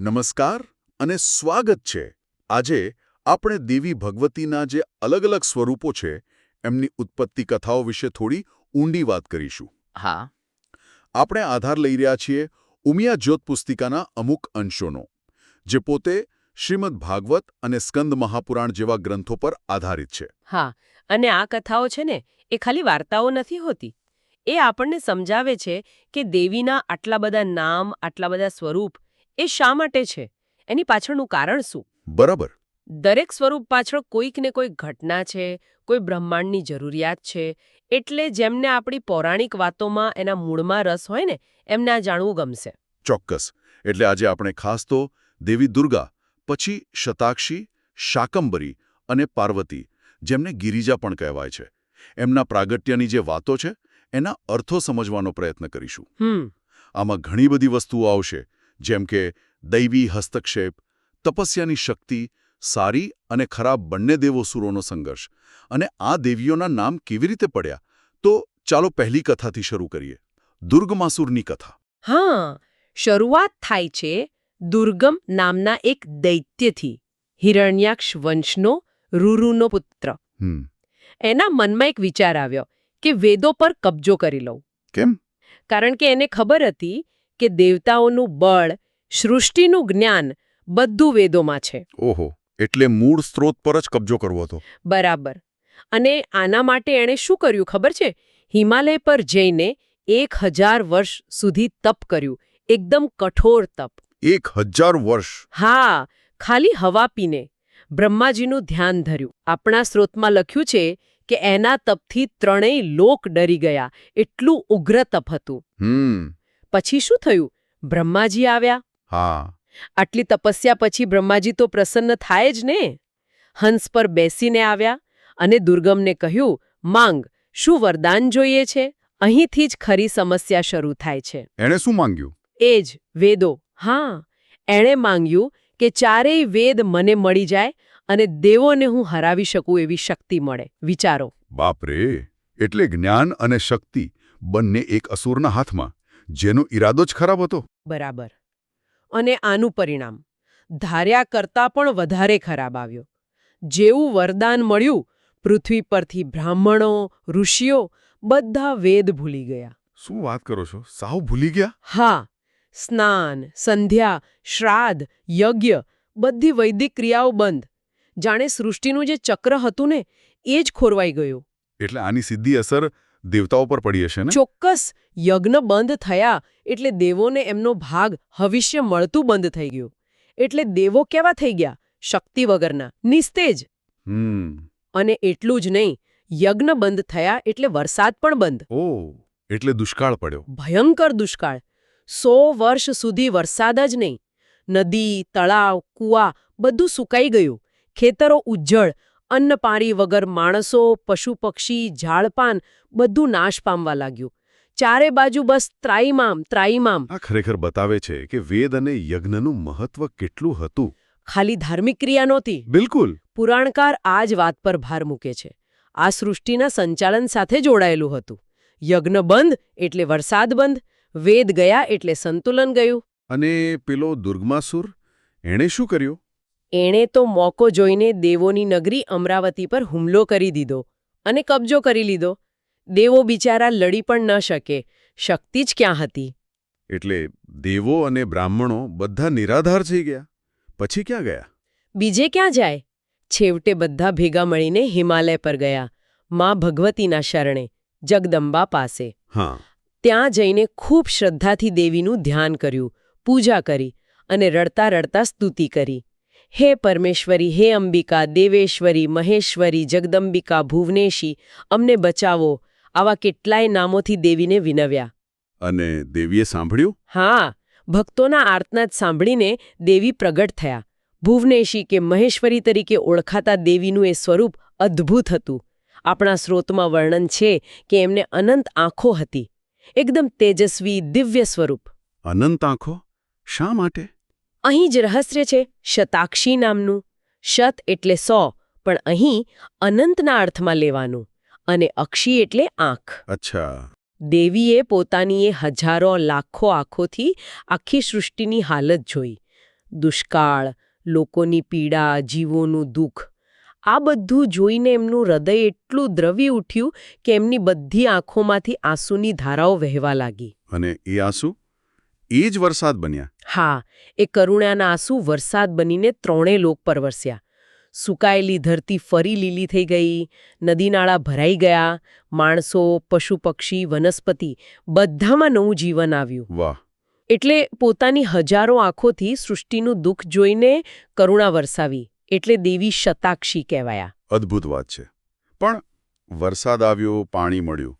નમસ્કાર અને સ્વાગત છે. આજે આપણે દેવી ભગવતીના જે અલગ અલગ સ્વરૂપો છે એમની ઉત્પત્તિ કથાઓ વિશે થોડી ઊંડી વાત કરીશું. હા. આપણે આધાર લઈ રહ્યા છીએ ઉમિયા જ્યોત પુસ્તિકાના અમુક અંશોનો જે પોતે શ્રીમદ ભાગવત અને સ્કંદ મહાપુરાણ જેવા ગ્રંથો પર આધારિત છે. હા અને આ કથાઓ છે ને એ ખાલી વાર્તાઓ નથી હોતી. એ આપણને સમજાવે છે કે દેવીના આટલા બધા નામ આટલા બધા સ્વરૂપ એ શા માટે છે? એની પાછળનું કારણ શું? બરાબર. દરેક સ્વરૂપ પાછળ કોઈક ને કોઈ ઘટના છે કોઈ બ્રહ્માંડની જરૂરિયાત છે એટલે જેમને આપણી પૌરાણિક વાતોમાં એના મૂળમાં રસ હોય ને એમને આ જાણવું ગમશે. ચોક્કસ. એટલે આજે આપણે ખાસ તો દેવી દુર્ગા પછી શતાક્ષી શાકંબરી અને પાર્વતી જેમને ગિરિજા પણ કહેવાય છે. એમના પ્રાગટ્યની જે વાતો છે એના અર્થો સમજવાનો પ્રયત્ન કરીશું. આમાં ઘણી બધી વસ્તુઓ આવશે. જેમ કે દૈવી હસ્તક્ષેપ તપસ્યાની શક્તિ સારી અને ખરાબ બંને દેવોસુરોનો સંઘર્ષ. અને આ દેવીઓના નામ કેવી રીતે પડ્યા? તો ચાલો પહેલી કથાથી શરૂ કરીએ. દુર્ગમાસુરની કથા. હા શરૂઆત થાય છે દુર્ગમ નામના એક દૈત્યથી હિરણ્યાક્ષ વંશનો રૂરુનો પુત્ર. હમ. એના મનમાં એક વિચાર આવ્યો કે વેદો પર કબજો કરી લઉં. કેમ? કારણ કે એને ખબર હતી કે દેવતાઓનું બળ સૃષ્ટિનું જ્ઞાન બધું વેદોમાં છે. ઓહો એટલે મૂળ સ્ત્રોત પર જ કબજો કરવો હતો. બરાબર. અને આના માટે એણે શું કર્યું ખબર છે? હિમાલય પર જઈને એક હજાર વર્ષ સુધી તપ કર્યું. એકદમ કઠોર તપ. એક હજાર વર્ષ? હા ખાલી હવા પીને. બ્રહ્માજીનું ધ્યાન ધર્યું. આપણા સ્ત્રોતમાં લખ્યું છે કે એના તપથી ત્રણેય લોક ડરી ગયા. એટલું ઉગ્ર તપ હતું. હમ. પછી શું થયું? બ્રહ્માજી આવ્યા. હા. આટલી તપસ્યા પછી બ્રહ્માજી તો પ્રસન્ન થાય જ ને? હંસ પર બેસીને આવ્યા અને દુર્ગમને કહ્યું માંગ શું વરદાન જોઈએ છે? અહીંથી જ ખરી સમસ્યા શરૂ થાય છે. એણે શું માંગ્યું? એ જ વેદો. હા. એણે માંગ્યું કે ચારેય વેદ મને મળી જાય અને દેવોને હું હરાવી શકું એવી શક્તિ મળે. વિચારો. બાપરે એટલે જ્ઞાન અને શક્તિ બંને એક અસુરના હાથમાં. જેનો ઈરાદો જ ખરાબ હતો. બરાબર. અને આનું પરિણામ. ધાર્યા કરતાં પણ વધારે ખરાબ આવ્યો. જેવું વરદાન મળ્યું પૃથ્વી પરથી બ્રાહ્મણો ઋષિઓ બધા વેદ ભૂલી ગયા. શું વાત કરો છો? સાવ ભૂલી ગયા? હા. સ્નાન સંધ્યા શ્રાદ્ધ યજ્ઞ બધી વૈદિક ક્રિયાઓ બંધ. જાણે સૃષ્ટિનું જે ચક્ર હતું ને એ જ ખોરવાઈ ગયું. એટલે આની સીધી અસર દેવતાઓ પર પડી હશે ને? ચોક્કસ. યજ્ઞ બંધ થયા એટલે દેવોને એમનો ભાગ હવિષ્ય મળતું બંધ થઈ ગયું. એટલે દેવો કેવા થઈ ગયા? શક્તિ વગરના. નિસ્તેજ. અને એટલું જ નહીં યજ્ઞ બંધ થયા એટલે વરસાદ પણ બંધ. ઓ એટલે દુષ્કાળ પડ્યો. ભયંકર દુષ્કાળ. સો વર્ષ સુધી વરસાદ જ નહીં. નદી તળાવ કૂવા બધું સુકાઈ ગયું. ખેતરો ઉજ્જળ અન્ન પાણી વગર માણસો પશુ પક્ષી ઝાડપાન બધું નાશ પામવા લાગ્યું. ચારે બાજુ બસ ત્રાઈમામ ત્રાઈમામ. આ ખરેખર બતાવે છે કે વેદ અને યજ્ઞનું મહત્વ કેટલું હતું. ખાલી ધાર્મિક ક્રિયા નહોતી. બિલકુલ. પુરાણકાર આ જ વાત પર ભાર મૂકે છે. આ સૃષ્ટિના સંચાલન સાથે જોડાયેલું હતું. યજ્ઞ બંધ એટલે વરસાદ બંધ વેદ ગયા એટલે સંતુલન ગયું. અને પેલો દુર્ગમાસુર એણે શું કર્યું? એણે તો મોકો જોઈને દેવોની નગરી અમરાવતી પર હુમલો કરી દીધો અને કબજો કરી લીધો. દેવો બિચારા લડી પણ ન શકે. શક્તિ જ ક્યાં હતી? એટલે દેવો અને બ્રાહ્મણો બધા નિરાધાર થઈ ગયા. પછી ક્યાં ગયા? બીજે ક્યાં જાય? છેવટે બધા ભેગા મળીને હિમાલય પર ગયા. માં ભગવતીના શરણે જગદંબા પાસે. હા. ત્યાં જઈને ખૂબ શ્રદ્ધાથી દેવીનું ધ્યાન કર્યું પૂજા કરી અને રડતા રડતા સ્તુતિ કરી. હે પરમેશ્વરી હે અંબિકા દેવેશ્વરી મહેશ્વરી જગદંબિકા ભુવનેશી અમને બચાવો. આવા કેટલાય નામોથી દેવીને વિનવ્યા. અને દેવીએ સાંભળ્યું? હા ભક્તોના આર્તનાદ સાંભળીને દેવી પ્રગટ થયા. ભુવનેશી કે મહેશ્વરી તરીકે ઓળખાતા દેવીનું એ સ્વરૂપ અદ્ભુત હતું. આપણા સ્રોતમાં વર્ણન છે કે એમને અનંત આંખો હતી. એકદમ તેજસ્વી દિવ્ય સ્વરૂપ. અનંત આંખો? શા માટે? અહીં જ રહસ્ય છે શતાક્ષી નામનું. શત એટલે સો પણ અહીં અનંતના અર્થમાં લેવાનું અને અક્ષી એટલે આંખ. અચ્છા. દેવીએ પોતાની એ હજારો લાખો આંખોથી આખી સૃષ્ટિની હાલત જોઈ. દુષ્કાળ લોકોની પીડા જીવોનું દુઃખ. આ બધું જોઈને એમનું હૃદય એટલું દ્રવી ઉઠ્યું કે એમની બધી આંખોમાંથી આંસુની ધારાઓ વહેવા લાગી. અને એ આંસુ? એ જ વરસાદ બન્યા. હા એ કરુણાના આંસુ વરસાદ બનીને ત્રણેય લોક પર વરસ્યા સુકાયેલી ધરતી ફરી લીલી થઈ ગઈ નદીનાળા ભરાઈ ગયા માણસો પશુ પક્ષી વનસ્પતિ બધામાં નવું જીવન આવ્યું. વાહ. એટલે પોતાની હજારો આંખોથી સૃષ્ટિનું દુઃખ જોઈને કરુણા વરસાવી એટલે દેવી શતાક્ષી કહેવાયા. અદ્ભુત વાત છે. પણ વરસાદ આવ્યો પાણી મળ્યું.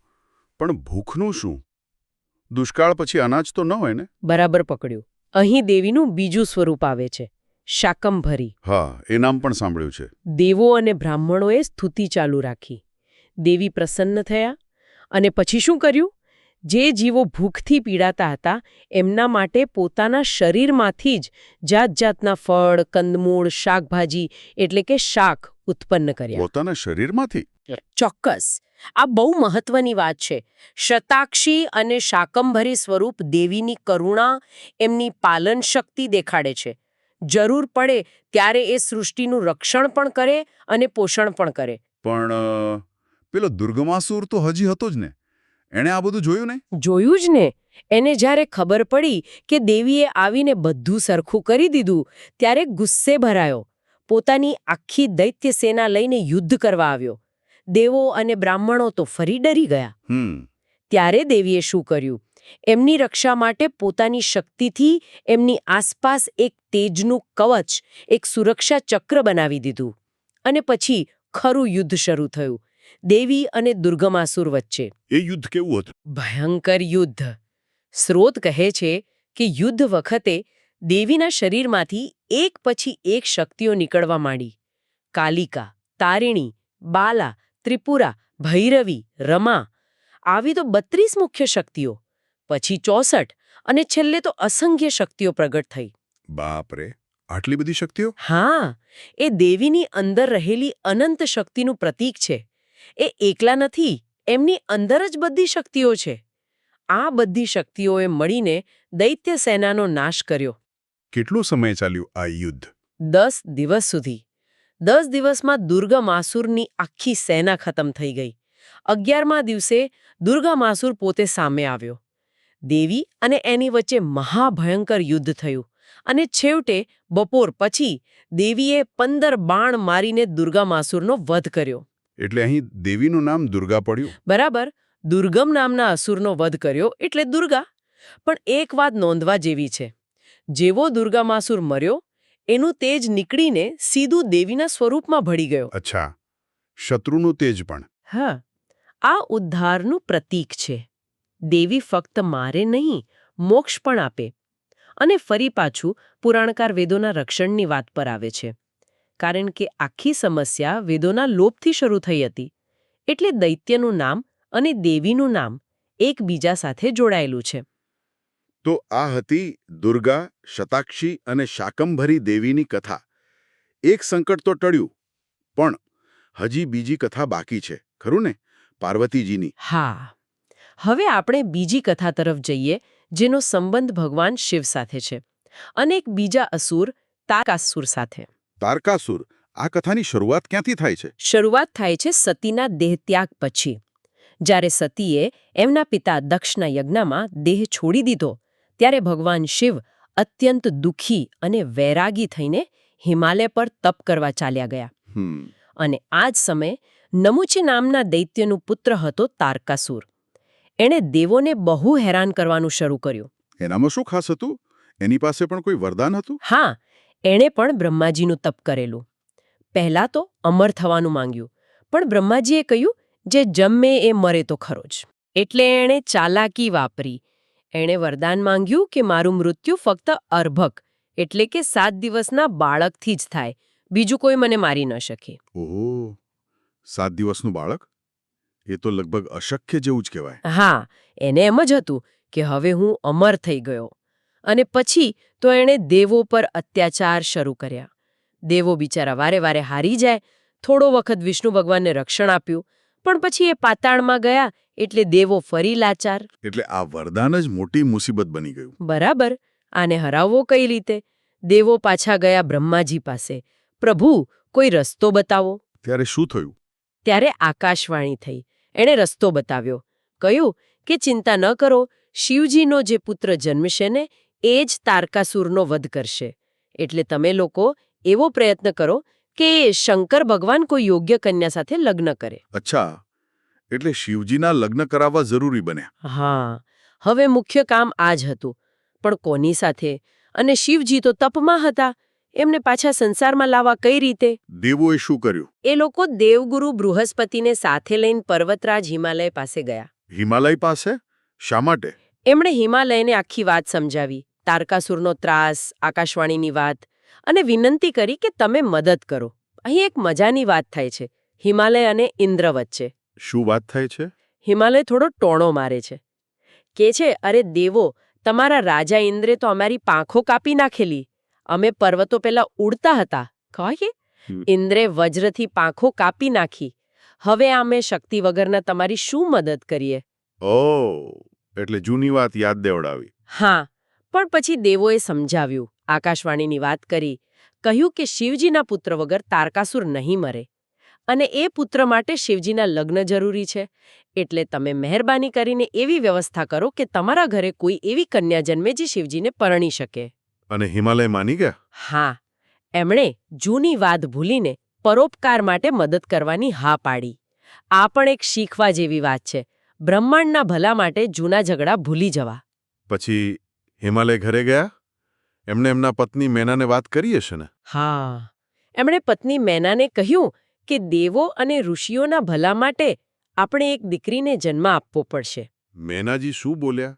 પણ ભૂખનું શું? દુષ્કાળ પછી અનાજ તો ન હોય ને? બરાબર પકડ્યું. અહીં દેવીનું બીજું સ્વરૂપ આવે છે શાકંભરી. હા એ નામ પણ સાંભળ્યું છે. દેવો અને બ્રાહ્મણોએ સ્તુતિ ચાલુ રાખી. દેવી પ્રસન્ન થયા અને પછી શું કર્યું? જે જીવો ભૂખથી પીડાતા હતા એમના માટે પોતાના શરીરમાંથી જ જાત જાતના ફળ કંદમૂળ શાકભાજી એટલે કે શાક ઉત્પન્ન કર્યા. પોતાના શરીરમાંથી? ચોક્કસ. આ બહુ મહત્વની વાત છે. શતાક્ષી અને શાકંભરી સ્વરૂપ દેવીની કરુણા એમની પાલન શક્તિ દેખાડે છે. જરૂર પડે ત્યારે એ સૃષ્ટિનું રક્ષણ પણ કરે અને પોષણ પણ કરે. પણ પેલો દુર્ગમાસુર તો હજી હતો જ ને? એણે આ બધું જોયું ને જોયું જ ને? એને જ્યારે ખબર પડી કે દેવીએ આવીને બધું સરખું કરી દીધું ત્યારે ગુસ્સે ભરાયો. પોતાની આખી દૈત્ય સેના લઈને યુદ્ધ કરવા આવ્યો. દેવો અને બ્રાહ્મણો તો ફરી ડરી ગયા. ત્યારે દેવીએ શું કર્યું? એમની રક્ષા માટે પોતાની શક્તિથી એમની આસપાસ એક તેજનું કવચ એક સુરક્ષા ચક્ર બનાવી દીધું. અને પછી ખરું યુદ્ધ શરૂ થયું. દેવી અને દુર્ગમાસુર વચ્ચે. એ યુદ્ધ કેવું હતું? ભયંકર યુદ્ધ. સ્રોત કહે છે કે યુદ્ધ વખતે દેવીના શરીરમાંથી એક પછી એક શક્તિઓ નીકળવા માંડી. કાલિકા તારિણી બાલા ત્રિપુરા ભૈરવી રમા આવી તો બત્રીસ મુખ્ય શક્તિઓ પછી ચોસઠ અને છેલ્લે તો અસંખ્ય શક્તિઓ પ્રગટ થઈ. બાપરે આટલી બધી શક્તિઓ? હા એ દેવીની અંદર રહેલી અનંત શક્તિનું પ્રતીક છે. એ એકલા નથી એમની અંદર જ બધી શક્તિઓ છે. આ બધી શક્તિઓએ મળીને દૈત્ય સેનાનો નાશ કર્યો. કેટલો સમય ચાલ્યું આ યુદ્ધ? દસ દિવસ સુધી. દસ દિવસમાં દુર્ગા માસુરની આખી સેના ખતમ થઈ ગઈ. અગિયારમા દિવસે દુર્ગામાસુર પોતે સામે આવ્યો. દેવી અને એની વચ્ચે મહાભયંકર યુદ્ધ થયું અને છેવટે બપોર પછી દેવીએ પંદર બાણ મારીને દુર્ગા માસુરનો વધ કર્યો. એટલે અહીં દેવીનું નામ દુર્ગા પડ્યું? બરાબર દુર્ગમ નામના અસુરનો વધ કર્યો એટલે દુર્ગા. પણ એક વાત નોંધવા જેવી છે. જેવો દુર્ગામાસુર મર્યો એનું તેજ નીકળીને સીધું દેવીના સ્વરૂપમાં ભળી ગયો. અચ્છા. શત્રુનું તેજ પણ. હા આ ઉદ્ધારનું પ્રતીક છે. દેવી ફક્ત મારે નહીં મોક્ષ પણ આપે. અને ફરી પાછું પુરાણકાર વેદોના રક્ષણની વાત પર આવે છે. કારણ કે આખી સમસ્યા વેદોના લોપથી શરૂ થઈ હતી. એટલે દૈત્યનું નામ અને દેવીનું નામ એકબીજા સાથે જોડાયેલું છે. તો આ હતી દુર્ગા શતાક્ષી અને શાકંભરી દેવીની કથા. એક સંકટ તો ટળ્યું પણ હજી બીજી કથા બાકી છે ખરું ને પાર્વતીજીની? હા. હવે આપણે બીજી કથા તરફ જઈએ જેનો સંબંધ ભગવાન શિવ સાથે છે અને એક બીજા અસુર તારકાસુર સાથે. તારકાસુર આ કથાની શરૂઆત ક્યાંથી થાય છે? શરૂઆત થાય છે સતીના દેહત્યાગ પછી. જ્યારે સતીએ એમના પિતા દક્ષના યજ્ઞમાં દેહ છોડી દીધો ત્યારે ભગવાન શિવ અત્યંત દુઃખી અને વૈરાગી થઈને હિમાલય પર તપ કરવા ચાલ્યા ગયા. અને આ જ સમયે નમુચી નામના દૈત્યનું પુત્ર હતો તારકાસુર. એણે દેવોને બહુ હેરાન કરવાનું શરૂ કર્યું. એનામાં શું ખાસ હતું? એની પાસે પણ કોઈ વરદાન હતું? હા એણે પણ બ્રહ્માજીનું તપ કરેલું. પહેલા તો અમર થવાનું માંગ્યું પણ બ્રહ્માજીએ કહ્યું જે જમે એ મરે તો ખરો જ. એટલે એણે ચાલાકી વાપરી એણે વરદાન માંગ્યું કે મારું મૃત્યુ ફક્ત અર્ભક એટલે કે સાત દિવસના બાળકથી જ થાય. બીજું કોઈ મને મારી ન શકે. ઓહો સાત દિવસનું બાળક? એ તો લગભગ અશક્ય જેવું જ કહેવાય. હા એને એમ જ હતું કે હવે હું અમર થઈ ગયો. અને પછી તો એણે દેવો પર અત્યાચાર શરૂ કર્યા. દેવો બિચારા વારે વારે હારી જાય થોડો વખત વિષ્ણુ ભગવાનને રક્ષણ આપ્યું પણ પછી એ પાતાળમાં ગયા એટલે દેવો ફરી લાચાર. એટલે આ વરદાન જ મોટી મુસીબત બની ગયું. બરાબર આને હરાવવો કઈ રીતે? દેવો પાછા ગયા બ્રહ્માજી પાસે. પ્રભુ કોઈ રસ્તો બતાવો. ત્યારે શું થયું? ત્યારે આકાશવાણી થઈ. એણે રસ્તો બતાવ્યો. કહ્યું કે ચિંતા ન કરો શિવજીનો જે પુત્ર જન્મશે ને એ જ તારકાસુરનો વધ કરશે. એટલે તમે લોકો એવો પ્રયત્ન કરો કે શંકર ભગવાન કોઈ યોગ્ય કન્યા સાથે લગ્ન કરે. અચ્છા. એટલે શિવજીના લગ્ન કરાવવા જરૂરી બન્યા. હા. હવે મુખ્ય કામ આ જ હતું. પણ કોની સાથે? અને શિવજી તો તપમાં હતા. એમને પાછા સંસારમાં લાવવા કઈ રીતે? દેવોએ શું કર્યું? એ લોકો દેવગુરુ બૃહસ્પતિને સાથે લઈને પર્વતરાજ હિમાલય પાસે ગયા. હિમાલય પાસે? શા માટે? એમણે હિમાલયને આખી વાત સમજાવી. તારકાસુરનો ત્રાસ આકાશવાણીની વાત અને વિનંતી કરી કે તમે મદદ કરો. અહીં એક મજાની વાત થાય છે. હિમાલય અને ઇન્દ્ર વચ્ચે. શું વાત થાય છે? હિમાલય થોડો ટોણો મારે છે. કે છે અરે દેવો તમારા રાજા ઇન્દ્રે તો અમારી પાંખો કાપી નાખેલી. અમે પર્વતો પહેલા ઉડતા હતા. કહીએ. ઇન્દ્રે વજ્રથી પાંખો કાપી નાખી. હવે અમે શક્તિ વગરના તમારી શું મદદ કરીએ? ઓ એટલે જૂની વાત યાદ દેવડાવી. હા પણ પછી દેવોએ સમજાવ્યું. આકાશવાણીની વાત કરી કહ્યું કે શિવજીના પુત્ર વગર તારકાસુર નહીં મરે. અને એ પુત્ર માટે શિવજીના લગ્ન જરૂરી છે. એટલે તમે મહેરબાની કરીને એવી વ્યવસ્થા કરો કે તમારા ઘરે કોઈ એવી કન્યા જન્મે જે શિવજીને પરણી શકે. અને હિમાલય માની ગયા? હા એમણે જૂની વાત ભૂલીને પરોપકાર માટે મદદ કરવાની હા પાડી. આ પણ એક શીખવા જેવી વાત છે. બ્રહ્માંડના ભલા માટે જૂના ઝઘડા ભૂલી જવા. પછી હિમાલય ઘરે ગયા? એમને એમના પત્ની મેનાને વાત કરી હશે ને? હા. એમણે પત્ની મેનાને કહ્યું કે દેવો અને ઋષિઓના ભલા માટે આપણે એક દીકરીને જન્મ આપવો પડશે. મેનાજી શું બોલ્યા?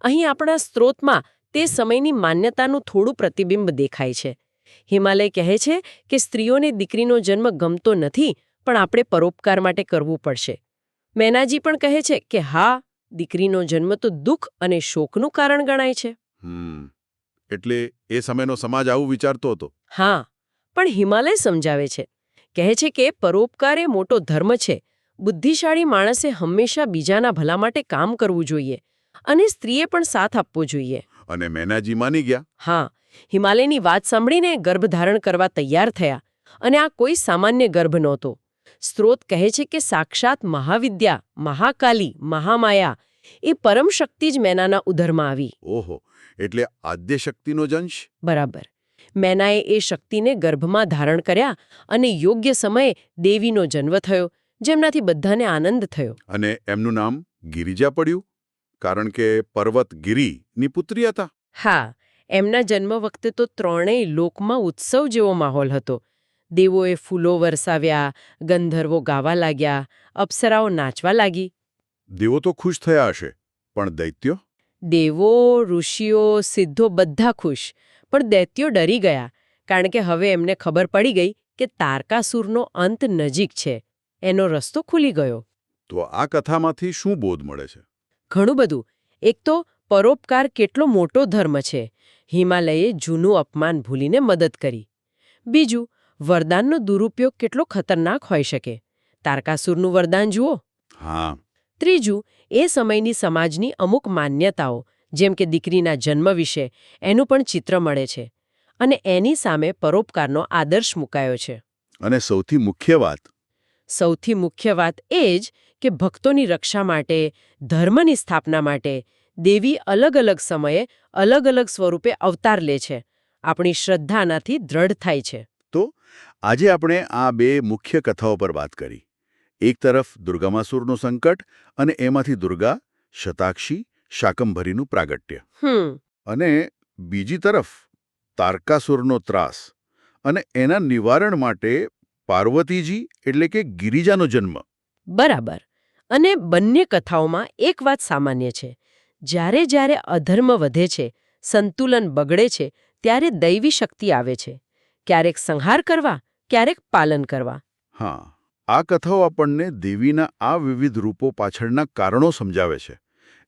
અહીં આપણા સ્ત્રોતમાં તે સમયની માન્યતાનું થોડું પ્રતિબિંબ દેખાય છે. હિમાલય કહે છે કે સ્ત્રીઓને દીકરીનો જન્મ ગમતો નથી પણ આપણે પરોપકાર માટે કરવું પડશે. મેનાજી પણ કહે છે કે હા દીકરીનો જન્મ તો દુઃખ અને શોકનું કારણ ગણાય છે. એટલે એ સમયનો સમાજ આવું વિચારતો હતો. હા પણ હિમાલય સમજાવે છે. કહે છે કે પરોપકાર એ મોટો ધર્મ છે. બુદ્ધિશાળી માણસે હંમેશા બીજાના ભલા માટે કામ કરવું જોઈએ અને સ્ત્રીએ પણ સાથ આપવો જોઈએ. અને મેનાજી માની ગયા. હા હિમાલયની વાત સાંભળીને ગર્ભધારણ કરવા તૈયાર થયા અને આ કોઈ સામાન્ય ગર્ભ નહોતો. સ્ત્રોત કહે છે કે સાક્ષાત મહાવિદ્યા મહાકાલી મહામાયા એ પરમ શક્તિ જ મેનાના ઉધરમાં આવી. ઓહો એટલે આદ્ય શક્તિનો જંશ બરાબર. મેનાએ એ શક્તિને ગર્ભમાં ધારણ કર્યા અને યોગ્ય સમયે દેવીનો જન્મ થયો જેમનાથી બધાને આનંદ થયો. અને એમનું નામ ગિરિજા પડ્યું? કારણ કે પર્વત ગિરીની પુત્રી હતા? હા એમના જન્મ વખતે તો ત્રણેય લોકમાં ઉત્સવ જેવો માહોલ હતો. દેવોએ ફૂલો વરસાવ્યા ગંધર્વો ગાવા લાગ્યા અપ્સરાઓ નાચવા લાગી. દેવો તો ખુશ થયા હશે પણ દૈત્યો? દેવો ઋષિઓ સિદ્ધો બધા ખુશ પણ દૈત્યો ડરી ગયા કારણ કે હવે એમને ખબર પડી ગઈ કે તારકાસુરનો અંત નજીક છે. એનો રસ્તો ખુલી ગયો. તો આ કથામાંથી શું બોધ મળે છે? ઘણું બધું. એક તો પરોપકાર કેટલો મોટો ધર્મ છે. હિમાલયે જૂનું અપમાન ભૂલીને મદદ કરી. બીજું વરદાનનો દુરુપયોગ કેટલો ખતરનાક હોઈ શકે. તારકાસુરનું વરદાન જુઓ. હા. ત્રીજું એ સમયની સમાજની અમુક માન્યતાઓ જેમ કે દીકરીના જન્મ વિશે એનું પણ ચિત્ર મળે છે. અને એની સામે પરોપકારનો આદર્શ મુકાયો છે. અને સૌથી મુખ્ય વાત? સૌથી મુખ્ય વાત એ જ કે ભક્તોની રક્ષા માટે ધર્મની સ્થાપના માટે દેવી અલગ અલગ સમયે અલગ અલગ સ્વરૂપે અવતાર લે છે. આપણી શ્રદ્ધાનાથી દ્રઢ થાય છે. તો આજે આપણે આ બે મુખ્ય કથાઓ પર વાત કરી. એક તરફ દુર્ગામાસુરનું સંકટ અને એમાંથી દુર્ગા શતાક્ષી શાકંભરીનું પ્રાગટ્ય. અને બીજી તરફ તારકાસુરનો ત્રાસ અને એના નિવારણ માટે પાર્વતીજી એટલે કે ગિરિજાનો જન્મ. બરાબર. અને બંને કથાઓમાં એક વાત સામાન્ય છે. જ્યારે જ્યારે અધર્મ વધે છે સંતુલન બગડે છે ત્યારે દૈવી શક્તિ આવે છે. ક્યારેક સંહાર કરવા ક્યારેક પાલન કરવા. હા. આ કથાઓ આપણને દેવીના આ વિવિધ રૂપો પાછળના કારણો સમજાવે છે.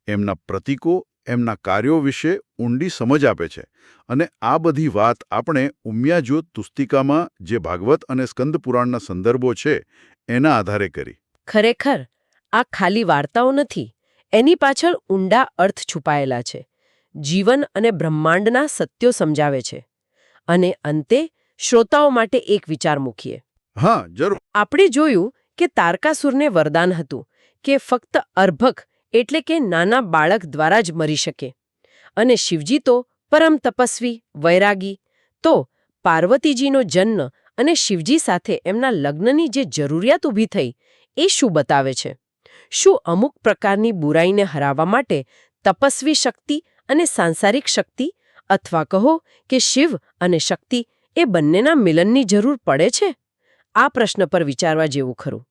એમના પ્રતીકો, એમના કાર્યો વિશે ઊંડી સમજ આપે છે અને આ બધી વાત આપણે ઉમિયાજ્યોત તુસ્તિકામાં જે ભાગવત અને સ્કંદ પુરાણના સંદર્ભો છે, એના આધારે કરી. ખરેખર, આ ખાલી વાર્તાઓ નથી, એની પાછળ ઊંડા અર્થ છુપાયેલા છે. જીવન અને બ્રહ્માંડના સત્યો સમજાવે છે. અને અંતે શ્રોતાઓ માટે એક વિચાર મૂકીએ. હા, જરૂર. આપણે જોયું કે તારકાસુરને વરદાન હતું કે ફક્ત અર્ભક એટલે કે નાના બાળક દ્વારા જ મરી શકે. અને શિવજી તો પરમ તપસ્વી, વૈરાગી. તો પાર્વતીજીનો જન્મ અને શિવજી સાથે એમના લગ્નની જે જરૂરિયાત ઊભી થઈ એ શું બતાવે છે? શું અમુક પ્રકારની બુરાઈને હરાવવા માટે તપસ્વી શક્તિ અને સાંસારિક શક્તિ અથવા કહો કે શિવ અને શક્તિ એ બંનેના મિલનની જરૂર પડે છે? આ પ્રશ્ન પર વિચારવા જેવું ખરું.